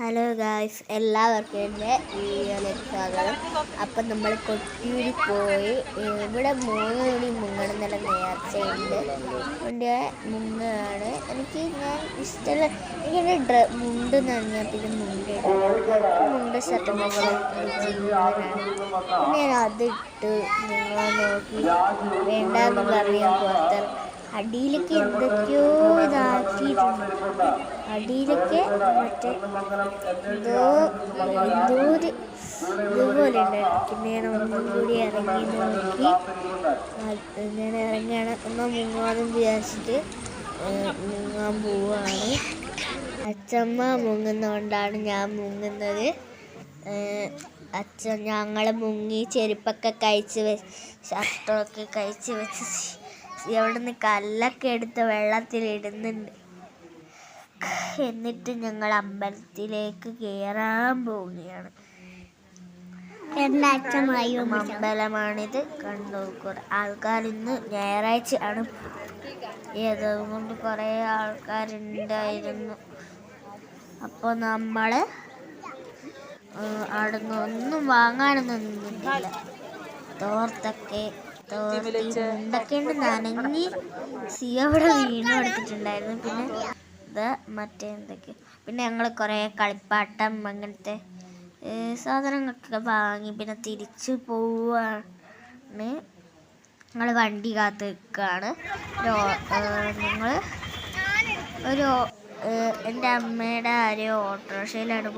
Hello guys എല്ലാവർക്കും എന്റെ വീഡിയോയിലേക്ക് സ്വാഗതം. അപ്പം നമ്മൾ കൊട്ടിയൂരി പോയി. ഇവിടെ മൂന്ന് മണി മുങ്ങണം എന്നുള്ള നേർച്ചയുണ്ട്. അതുകൊണ്ട് മുങ്ങാണ്. എനിക്ക് ഞാൻ ഇഷ്ടമുള്ള എനിക്കെന്റെ ഡ്ര മുണ്ട് നനഞ്ഞാൽ പിന്നെ മുണ്ട് മുണ്ട് ഷർട്ടും ജീവനാണ് പിന്നെ ഞാൻ അതിട്ട് നിങ്ങളെ നോക്കി വേണ്ടാന്ന് പറയാൻ പുറത്തിറങ്ങി. അടിയിലേക്ക് എന്തൊക്കെയോ ഇതാക്കിയിട്ടുണ്ട് അടിയിലൊക്കെ മറ്റേ എന്തോ ഇതുപോലെ ഉണ്ടായിരുന്നു പിന്നെ ഞാൻ ഒന്നും കൂടി ഇറങ്ങി നോക്കി. ഞാൻ ഇറങ്ങിയാണ് ഒന്ന് മുങ്ങാന്നും വിചാരിച്ചിട്ട് മുങ്ങാൻ പോവാണ് അച്ചമ്മ മുങ്ങുന്നതുകൊണ്ടാണ് ഞാൻ മുങ്ങുന്നത്. അച്ഛൻ ഞങ്ങൾ മുങ്ങി ചെരുപ്പൊക്കെ കഴിച്ച് വെച്ച് ഷർട്ടൊക്കെ കഴിച്ച് വെച്ച് എവിടുന്ന് കല്ലൊക്കെ എടുത്ത് വെള്ളത്തിലിടുന്നുണ്ട്. എന്നിട്ട് ഞങ്ങൾ അമ്പലത്തിലേക്ക് കയറാൻ പോവുകയാണ്. അമ്പലമാണിത് കണ്ടു കുറെ ആൾക്കാർ ഇന്ന് ഞായറാഴ്ച ആണ് അതുകൊണ്ട് കുറേ ആൾക്കാരുണ്ടായിരുന്നു. അപ്പോൾ നമ്മൾ അവിടുന്ന് ഒന്നും വാങ്ങാനൊന്നും നിന്നിട്ടില്ല. തോർത്തൊക്കെ തോർത്ത് എന്തൊക്കെയുണ്ട് നനഞ്ഞ് സിയോടെ അവിടെ വീണ് കൊടുത്തിട്ടുണ്ടായിരുന്നു പിന്നെ ഇത് മറ്റേ എന്തൊക്കെ. പിന്നെ ഞങ്ങൾ കുറേ കളിപ്പാട്ടം അങ്ങനത്തെ സാധനങ്ങളൊക്കെ വാങ്ങി പിന്നെ തിരിച്ചു പോവുകയാണ് ഞങ്ങൾ വണ്ടി കാത്ത് നിൽക്കുകയാണ് ഞങ്ങൾ ഒരു എന്റെ അമ്മയുടെ ആരെയോ ഓട്ടോറിക്ഷയിലാണ്